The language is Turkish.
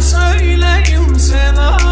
söyleyeyim sana